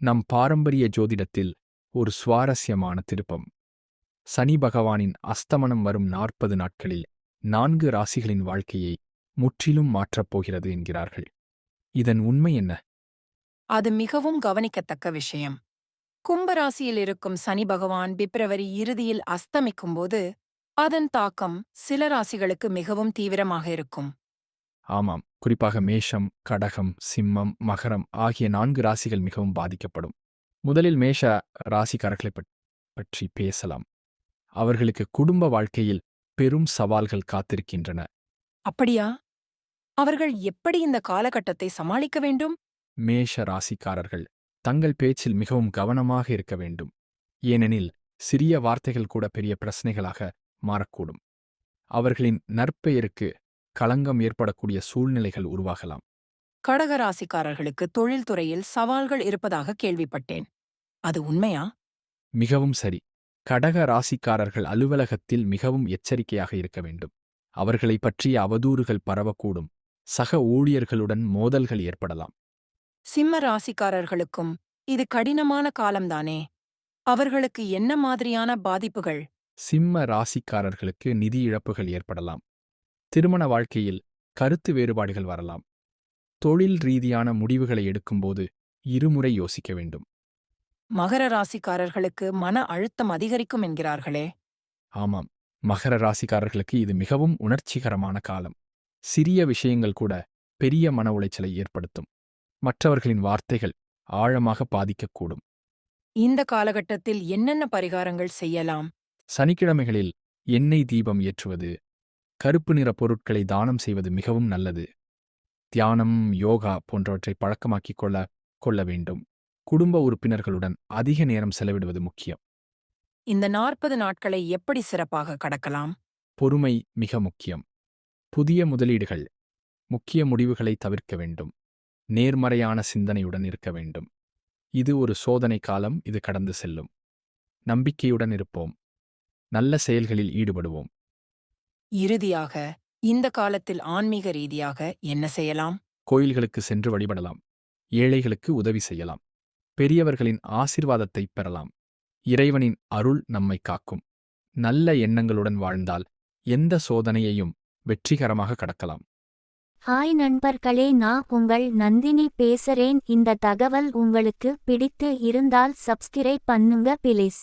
நம் பாரம்பரிய ஜோதிடத்தில் ஒரு சுவாரஸ்யமான திருப்பம். சனி பகவானின் அஸ்தமனம் வரும் நாற்பது நாட்களில் நான்கு ராசிகளின் வாழ்க்கையை முற்றிலும் மாற்றப் போகிறது என்கிறார்கள். இதன் உண்மை என்ன? அது மிகவும் கவனிக்கத்தக்க விஷயம். கும்பராசியில் இருக்கும் சனி பகவான் பிப்ரவரி இறுதியில் அஸ்தமிக்கும்போது அதன் தாக்கம் சில ராசிகளுக்கு மிகவும் தீவிரமாக இருக்கும். ஆமாம் குறிப்பாக மேஷம் கடகம் சிம்மம் மகரம் ஆகிய நான்கு ராசிகள் மிகவும் பாதிக்கப்படும். முதலில் மேஷ ராசிக்காரர்களைப் பற்- பற்றி பேசலாம். அவர்களுக்கு குடும்ப வாழ்க்கையில் பெரும் சவால்கள் காத்திருக்கின்றன. அப்படியா? அவர்கள் எப்படி இந்த காலகட்டத்தை சமாளிக்க வேண்டும்? மேஷ ராசிக்காரர்கள் தங்கள் பேச்சில் மிகவும் கவனமாக இருக்க வேண்டும். ஏனெனில் சிறிய வார்த்தைகள் கூட பெரிய பிரச்சனைகளாக மாறக்கூடும். அவர்களின் நற்பெயருக்கு களங்கம் ஏற்படக்கூடிய சூழ்நிலைகள் உருவாகலாம். கடக ராசிக்காரர்களுக்கு தொழில்துறையில் சவால்கள் இருப்பதாக கேள்விப்பட்டேன். அது உண்மையா? மிகவும் சரி. கடக ராசிக்காரர்கள் அலுவலகத்தில் மிகவும் எச்சரிக்கையாக இருக்க வேண்டும். அவர்களை பற்றிய அவதூறுகள் பரவக்கூடும். சக ஊழியர்களுடன் மோதல்கள் ஏற்படலாம். சிம்ம ராசிக்காரர்களுக்கும் இது கடினமான காலம்தானே? அவர்களுக்கு என்ன மாதிரியான பாதிப்புகள்? சிம்ம ராசிக்காரர்களுக்கு நிதி இழப்புகள் ஏற்படலாம். திருமண வாழ்க்கையில் கருத்து வேறுபாடுகள் வரலாம். தொழில் ரீதியான முடிவுகளை எடுக்கும்போது இருமுறை யோசிக்க வேண்டும். மகர ராசிக்காரர்களுக்கு மன அழுத்தம் அதிகரிக்கும் என்கிறார்களே. ஆமாம். மகர ராசிக்காரர்களுக்கு இது மிகவும் உணர்ச்சிகரமான காலம். சிறிய விஷயங்கள் கூட பெரிய மன உளைச்சலை ஏற்படுத்தும். மற்றவர்களின் வார்த்தைகள் ஆழமாக பாதிக்கக்கூடும். இந்த காலகட்டத்தில் என்னென்ன பரிகாரங்கள் செய்யலாம்? சனிக்கிழமைகளில் எண்ணெய் தீபம் ஏற்றுவது கருப்பு நிற பொருட்களை தானம் செய்வது மிகவும் நல்லது. தியானம் யோகா போன்றவற்றை பழக்கமாக்கிக் கொள்ள கொள்ள வேண்டும். குடும்ப உறுப்பினர்களுடன் அதிக நேரம் செலவிடுவது முக்கியம். இந்த நாற்பது நாட்களை எப்படி சிறப்பாக கடக்கலாம்? பொறுமை மிக முக்கியம். புதிய முதலீடுகள் முக்கிய முடிவுகளை தவிர்க்க வேண்டும். நேர்மறையான சிந்தனையுடன் இருக்க வேண்டும். இது ஒரு சோதனை காலம் இது கடந்து செல்லும். நம்பிக்கையுடன் இருப்போம். நல்ல செயல்களில் ஈடுபடுவோம். இறுதியாக இந்த காலத்தில் ஆன்மீக ரீதியாக என்ன செய்யலாம்? கோயில்களுக்கு சென்று வழிபடலாம். ஏழைகளுக்கு உதவி செய்யலாம். பெரியவர்களின் ஆசிர்வாதத்தை பெறலாம். இறைவனின் அருள் நம்மை காக்கும். நல்ல எண்ணங்களுடன் வாழ்ந்தால் எந்த சோதனையையும் வெற்றிகரமாக கடக்கலாம். ஹாய் நண்பர்களே நான் உங்கள் நந்தினி பேசுறேன். இந்த தகவல் உங்களுக்கு பிடித்து இருந்தால் சப்ஸ்கிரைப் பண்ணுங்க பிளீஸ்